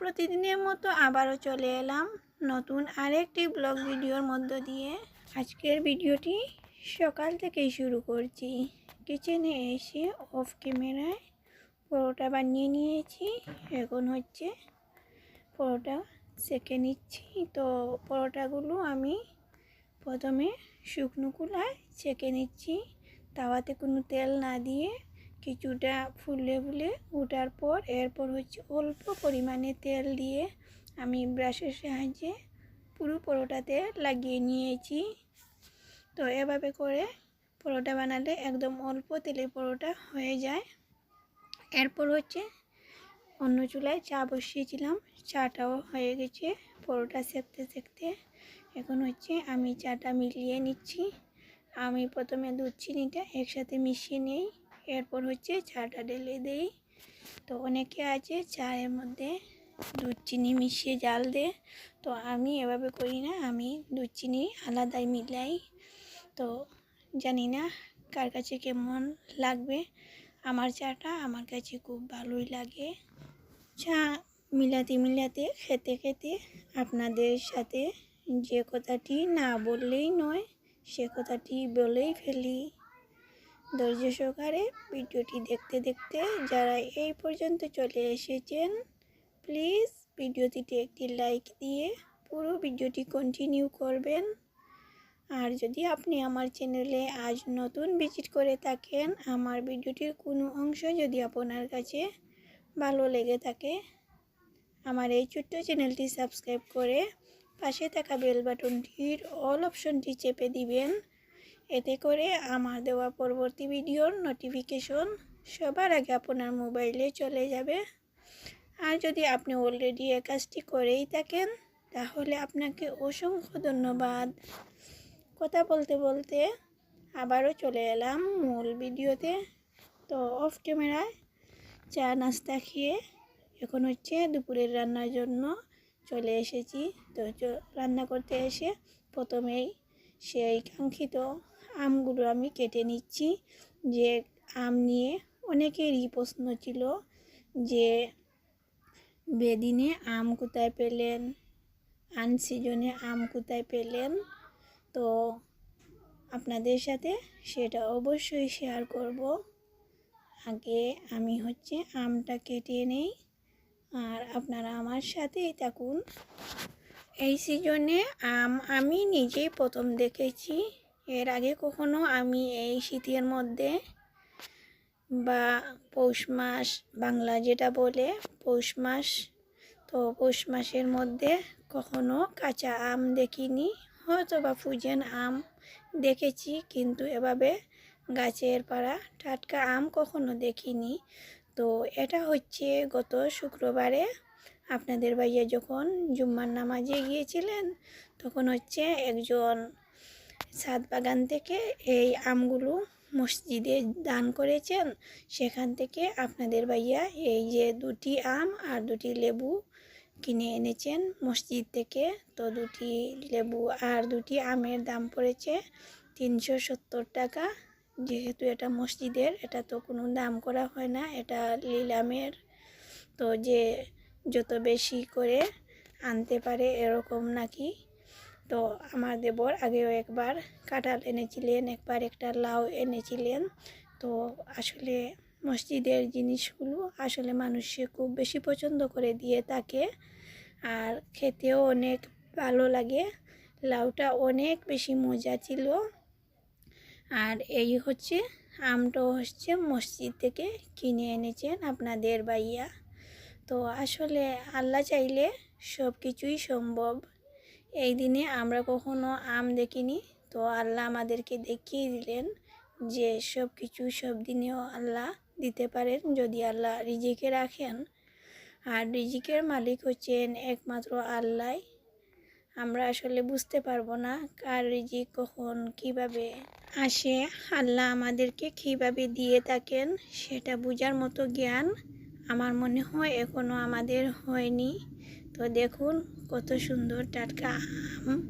প্রতিদিনের মতো আবারও চলে এলাম নতুন আরেকটি ব্লগ ভিডিওর মধ্য দিয়ে। আজকের ভিডিওটি সকাল থেকেই শুরু করছি। কিচেনে এসে অফ ক্যামেরায় পরোটা বানিয়ে নিয়েছি। এখন হচ্ছে পরোটা সেকে নিচ্ছি। তো পরোটাগুলো আমি প্রথমে শুকনো কুলায় সেকে নিচ্ছি। তাওয়াতে কোনো তেল না দিয়ে কিছুটা ফুলে ফুলে ওঠার পর এরপর হচ্ছে অল্প পরিমাণে তেল দিয়ে আমি ব্রাশের সাহায্যে পুরো পরোটাতে লাগিয়ে নিয়েছি। তো এভাবে করে পরোটা বানালে একদম অল্প তেলে পরোটা হয়ে যায়। এরপর হচ্ছে অন্য চুলায় চা বসিয়েছিলাম, চাটাও হয়ে গেছে পরোটা সেঁকতে সেঁকতে। এখন হচ্ছে আমি চাটা মিলিয়ে নিচ্ছি। আমি প্রথমে দুধ, চিনিটা একসাথে মিশিয়ে নেই। এরপর হচ্ছে চাটা ঢেলে দেই। তো অনেকে আছে চায়ের মধ্যে দুধ চিনি মিশিয়ে জাল দে তো আমি এভাবে করি না, আমি দুধ চিনি আলাদাই মিলাই। তো জানি না কার কাছে কেমন লাগবে। আমার চাটা আমার কাছে খুব ভালোই লাগে। চা মিলাতে মিলাতে, খেতে খেতে আপনাদের সাথে যে কথাটি না বললেই নয়, সে কথাটি বলেই ফেলি। ধৈর্য সহকারে ভিডিওটি দেখতে দেখতে যারা এই পর্যন্ত চলে এসেছেন প্লিজ ভিডিওটিতে একটি লাইক দিয়ে পুরো ভিডিওটি কন্টিনিউ করবেন। আর যদি আপনি আমার চ্যানেলে আজ নতুন ভিজিট করে থাকেন, আমার ভিডিওটির কোনো অংশ যদি আপনার কাছে ভালো লেগে থাকে, আমার এই ছোট্ট চ্যানেলটি সাবস্ক্রাইব করে পাশে থাকা বেল বাটনটির অল অপশনটি চেপে দিবেন। এতে করে আমার দেওয়া পরবর্তী ভিডিওর নোটিফিকেশন সবার আগে আপনার মোবাইলে চলে যাবে। আর যদি আপনি অলরেডি এ কাজটি করেই থাকেন, তাহলে আপনাকে অসংখ্য ধন্যবাদ। কথা বলতে বলতে আবারও চলে এলাম মূল ভিডিওতে। তো অফ ক্যামেরায় চা নাস্তা খেয়ে এখন হচ্ছে দুপুরের রান্নার জন্য চলে এসেছি। তো রান্না করতে এসে প্রথমেই সেই কাঙ্ক্ষিত আমগুলো আমি কেটে নিচ্ছি। যে আম নিয়ে অনেকেরই প্রশ্ন ছিল যে, বেদিনে আম কোথায় পেলেন? আনসিজনে আম কোথায় পেলেন? তো আপনাদের সাথে সেটা অবশ্যই শেয়ার করব। আগে আমি হচ্ছে আমটা কেটে নেই। আর আপনারা আমার সাথেই থাকুন। এই সিজনে আম আমি নিজেই প্রথম দেখেছি। এর আগে কখনো আমি এই শীতের মধ্যে বা পৌষ মাস, বাংলা যেটা বলে পৌষ মাস, তো পৌষ মাসের মধ্যে কখনো কাঁচা আম দেখিনি। হয়তো বা ফুজেন আম দেখেছি, কিন্তু এভাবে গাছের পাড়া টাটকা আম কখনো দেখিনি। তো এটা হচ্ছে গত শুক্রবারে আপনাদের ভাইয়া যখন জুম্মার নামাজে গিয়েছিলেন, তখন হচ্ছে একজন ছাদ বাগান থেকে এই আমগুলো মসজিদে দান করেছেন। সেখান থেকে আপনাদের ভাইয়া এই যে দুটি আম আর দুটি লেবু কিনে এনেছেন মসজিদ থেকে। তো দুটি লেবু আর দুটি আমের দাম পড়েছে তিনশো সত্তর টাকা। যেহেতু এটা মসজিদের, এটা তো কোনো দাম করা হয় না, এটা লিলামের তো যে যত বেশি করে আনতে পারে এরকম নাকি তো আমার দেবর আগেও একবার কাঁঠাল এনেছিলেন, একবার একটা লাউ এনেছিলেন। তো আসলে মসজিদের জিনিসগুলো আসলে মানুষে খুব বেশি পছন্দ করে দিয়ে থাকে আর খেতেও অনেক ভালো লাগে। লাউটা অনেক বেশি মজা ছিল। আর এই হচ্ছে, আমটাও হচ্ছে মসজিদ থেকে কিনে এনেছেন আপনাদের ভাইয়া। তো আসলে আল্লাহ চাইলে সব কিছুই সম্ভব। এই দিনে আমরা কখনো আম দেখিনি। তো আল্লাহ আমাদেরকে দেখিয়ে দিলেন যে সব কিছু সব দিনেও আল্লাহ দিতে পারেন যদি আল্লাহ রিজিকে রাখেন। আর রিজিকের মালিক হচ্ছেন একমাত্র আল্লাহ। আমরা আসলে বুঝতে পারব না কার রিজিক কখন কীভাবে আসে। আল্লাহ আমাদেরকে কীভাবে দিয়ে থাকেন সেটা বোঝার মতো জ্ঞান আমার মনে হয় এখনও আমাদের হয়নি। তো দেখুন কত সুন্দর টাটকা আম।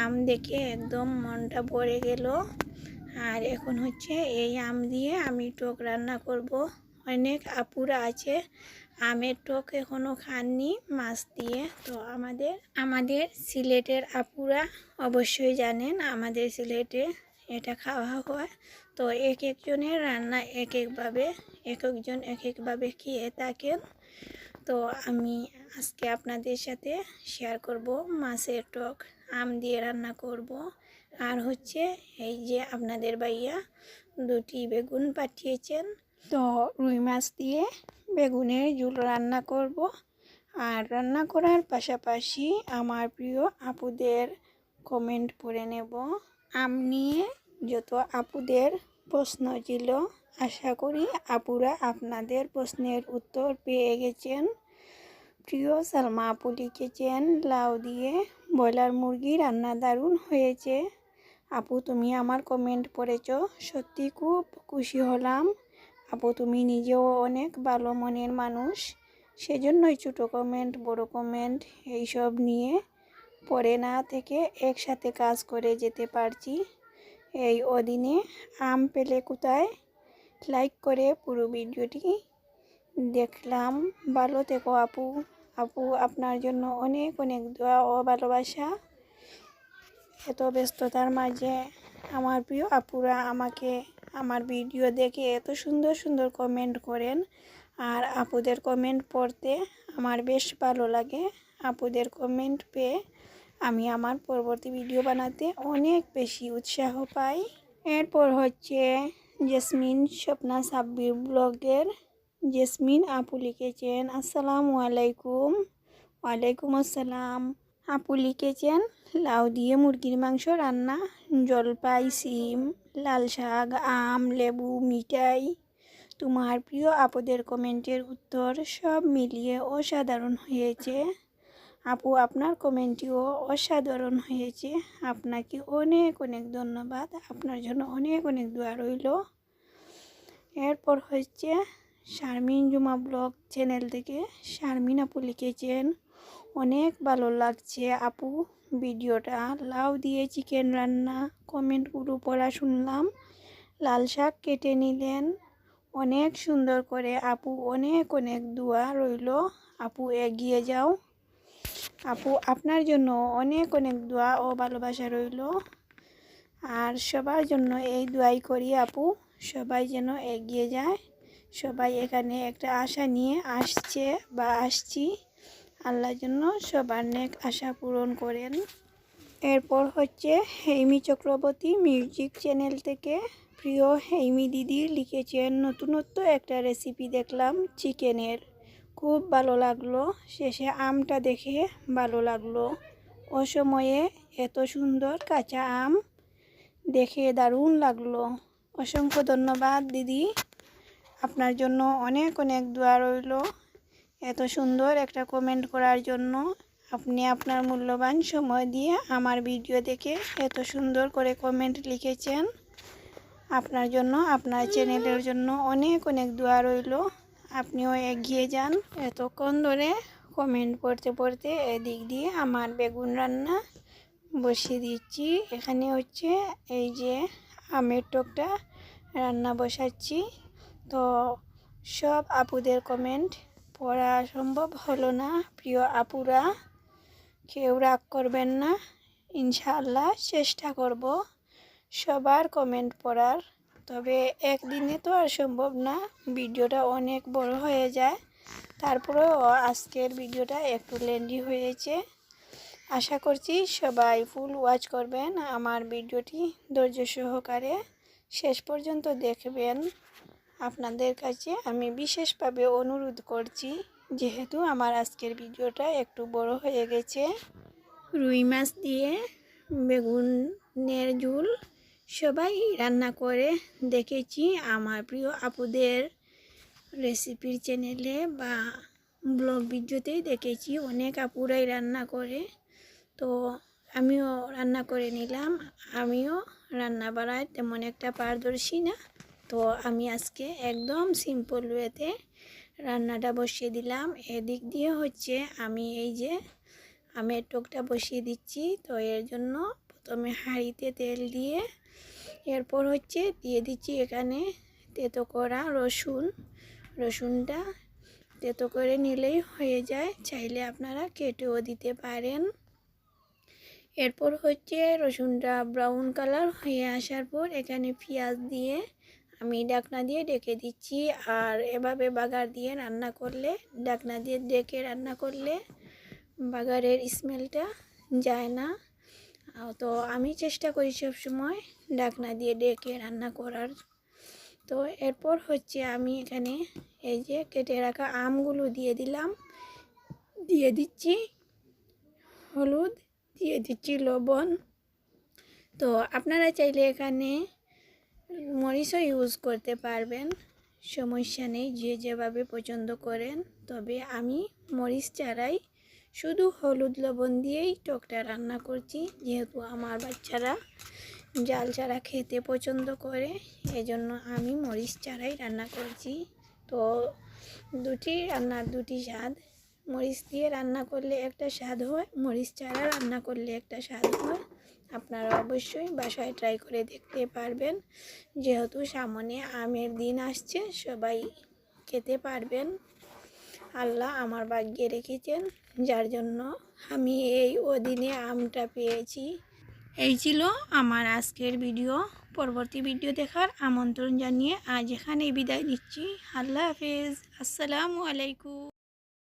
আম দেখে একদম মনটা ভরে গেল। আর এখন হচ্ছে এই আম দিয়ে আমি টক রান্না করব। অনেক আপুরা আছে, আমের টক এখনও খাননি মাছ দিয়ে। তো আমাদের আমাদের সিলেটের আপুরা অবশ্যই জানেন আমাদের সিলেটে এটা খাওয়া হয়। তো এক একজনের রান্না এক একভাবে, এক একজন এক একভাবে খেয়ে থাকেন। তো আমি আজকে আপনাদের সাথে শেয়ার করব মাছের টক, আম দিয়ে রান্না করব। আর হচ্ছে এই যে আপনাদের ভাইয়া দুটি বেগুন পাঠিয়েছেন। তো রুই মাছ দিয়ে বেগুনের ঝুল রান্না করব। আর রান্না করার পাশাপাশি আমার প্রিয় আপুদের কমেন্ট পড়ে নেব। আম নিয়ে যত আপুদের প্রশ্ন ছিল, আশা করি আপুরা আপনাদের প্রশ্নের উত্তর পেয়ে গেছেন। প্রিয় সালমা আপু লিখেছেন লাউ দিয়ে ব্রয়লার মুরগি রান্না দারুণ হয়েছে। আপু, তুমি আমার কমেন্ট পড়েছ। সত্যি খুব খুশি হলাম। আপু, তুমি নিজেও অনেক ভালো মনের মানুষ। সেজন্যই ছোটো কমেন্ট বড় কমেন্ট এইসব নিয়ে পড়ে না থেকে একসাথে কাজ করে যেতে পারছি। এই অদিনে আম পেলে কোথায়? লাইক করে পুরো ভিডিওটি দেখলাম, ভালো থেকো আপু। আপু, আপনার জন্য অনেক অনেক দোয়া ও ভালোবাসা। এত ব্যস্ততার মাঝে আমার প্রিয় আপুরা আমাকে আমার ভিডিও দেখে এত সুন্দর সুন্দর কমেন্ট করেন। আর আপুদের কমেন্ট পড়তে আমার বেশ ভালো লাগে। আপুদের কমেন্ট পেয়ে আমি আমার পরবর্তী ভিডিও বানাতে অনেক বেশি উৎসাহ পাই। এরপর হচ্ছে জেসমিন স্বপ্না সাব্বির ব্লগের জেসমিন আপু লিখেছেন আসসালামু আলাইকুম ওয়ালাইকুম আসসালাম আপু লিখেছেন লাউ দিয়ে মুরগির মাংস রান্না জলপাই সিম লাল শাক আম লেবু মিঠাই তোমার প্রিয় আপুদের কমেন্টের উত্তর সব মিলিয়ে অসাধারণ হয়েছে আপু আপনার কমেন্টটিও অসাধারণ হয়েছে আপনাকে অনেক অনেক ধন্যবাদ আপনার জন্য অনেক অনেক দোয়া রইল এরপর হচ্ছে শারমিন জুমা ব্লগ চ্যানেল থেকে শারমিন আপু লিখেছেন, অনেক ভালো লাগছে আপু। ভিডিওটা লাউ দিয়ে চিকেন রান্না কমেন্টগুলো পড়া শুনলাম। লাল শাক কেটে নিলেন। অনেক সুন্দর করে আপু, অনেক অনেক দোয়া রইল। আপু এগিয়ে যাও। আপু, আপনার জন্য অনেক অনেক দোয়া ও ভালোবাসা রইল। আর সবার জন্য এই দোয়াই করি আপু, সবাই যেন এগিয়ে যায়। সবাই এখানে একটা আশা নিয়ে আসছে বা আসছি। আল্লাহর জন্য সবার নেক আশা পূরণ করেন। এরপর হচ্ছে হেমি চক্রবর্তী মিউজিক চ্যানেল থেকে প্রিয় হেমি দিদি লিখেছেন, নতুনত্ব একটা রেসিপি দেখলাম চিকেনের। খুব ভালো লাগল। শেষে আমটা দেখে ভালো লাগল। অসময়ে এত সুন্দর কাঁচা আম দেখে দারুণ লাগল। অসংখ্য ধন্যবাদ দিদি। আপনার জন্য অনেক অনেক দোয়া রইল। এত সুন্দর একটা কমেন্ট করার জন্য আপনি আপনার মূল্যবান সময় দিয়ে আমার ভিডিও দেখে এত সুন্দর করে কমেন্ট লিখেছেন। আপনার জন্য, আপনার চ্যানেলের জন্য অনেক অনেক দোয়া রইল। আপনিও এগিয়ে যান। এতক্ষণ ধরে কমেন্ট পড়তে পড়তে এদিক দিয়ে আমার বেগুন রান্না বসিয়ে দিচ্ছি। এখানে হচ্ছে এই যে আমের টকটা রান্না বসাচ্ছি। তো সব আপুদের কমেন্ট পড়া সম্ভব হলো না। প্রিয় আপুরা, কেউ রাগ করবেন না। ইনশাআল্লাহ চেষ্টা করব সবার কমেন্ট পড়ার। তবে একদিনে তো আর সম্ভব না, ভিডিওটা অনেক বড় হয়ে যায়। তারপরেও আজকের ভিডিওটা একটু লেন্ডি হয়েছে। আশা করছি সবাই ফুল ওয়াচ করবেন। আমার ভিডিওটি ধৈর্য সহকারে শেষ পর্যন্ত দেখবেন। আপনাদের কাছে আমি বিশেষভাবে অনুরোধ করছি, যেহেতু আমার আজকের ভিডিওটা একটু বড় হয়ে গেছে। রুই মাছ দিয়ে বেগুনের ঝুল সবাই রান্না করে দেখেছি। আমার প্রিয় আপুদের রেসিপির চ্যানেলে বা ব্লগ ভিডিওতেই দেখেছি, অনেক আপুরাই রান্না করে। তো আমিও রান্না করে নিলাম। আমিও রান্না বাড়ায় তেমন একটা পারদর্শী না। তো আমি আজকে একদম সিম্পল ওয়েতে রান্নাটা বসিয়ে দিলাম। এদিক দিয়ে হচ্ছে আমি এই যে আমের টোকটা বসিয়ে দিচ্ছি। তো এর জন্য প্রথমে হাঁড়িতে তেল দিয়ে এরপর হচ্ছে দিয়ে দিচ্ছি এখানে তেতো করা রসুন। রসুনটা তেতো করে নিলেই হয়ে যায়। চাইলে আপনারা কেটেও দিতে পারেন। এরপর হচ্ছে রসুনটা ব্রাউন কালার হয়ে আসার পর এখানে পেঁয়াজ দিয়ে আমি ডাকনা দিয়ে ডেকে দিচ্ছি। আর এভাবে বাগার দিয়ে রান্না করলে, ডাকনা দিয়ে ডেকে রান্না করলে বাগারের স্মেলটা যায় না। তো আমি চেষ্টা করি সব সময় ডাকনা দিয়ে ডেকে রান্না করার। তো এরপর হচ্ছে আমি এখানে এই যে কেটে রাখা আমগুলো দিয়ে দিলাম। দিয়ে দিচ্ছি হলুদ, দিয়ে দিচ্ছি লবণ। তো আপনারা চাইলে এখানে মরিচও ইউজ করতে পারবেন, সমস্যা নেই, যে যেভাবে পছন্দ করেন। তবে আমি মরিচ ছাড়াই শুধু হলুদ লবণ দিয়েই টকটা রান্না করছি, যেহেতু আমার বাচ্চারা জাল ছাড়া খেতে পছন্দ করে, এজন্য আমি মরিচ ছাড়াই রান্না করছি। তো দুটি রান্নার দুটি স্বাদ। মরিচ দিয়ে রান্না করলে একটা স্বাদ হয়, মরিচ ছাড়া রান্না করলে একটা স্বাদ হয়। আপনারা অবশ্যই বাসায় ট্রাই করে দেখতে পারবেন। যেহেতু সামনে আমের দিন আসছে, সবাই খেতে পারবেন। আল্লাহ আমার ভাগ্যে রেখেছেন, যার জন্য আমি এই অদিনে আমটা পেয়েছি। এই ছিল আমার আজকের ভিডিও। পরবর্তী ভিডিও দেখার আমন্ত্রণ জানিয়ে আজ এখানে বিদায় নিচ্ছি। আল্লাহ হাফেজ। আসসালামু আলাইকুম।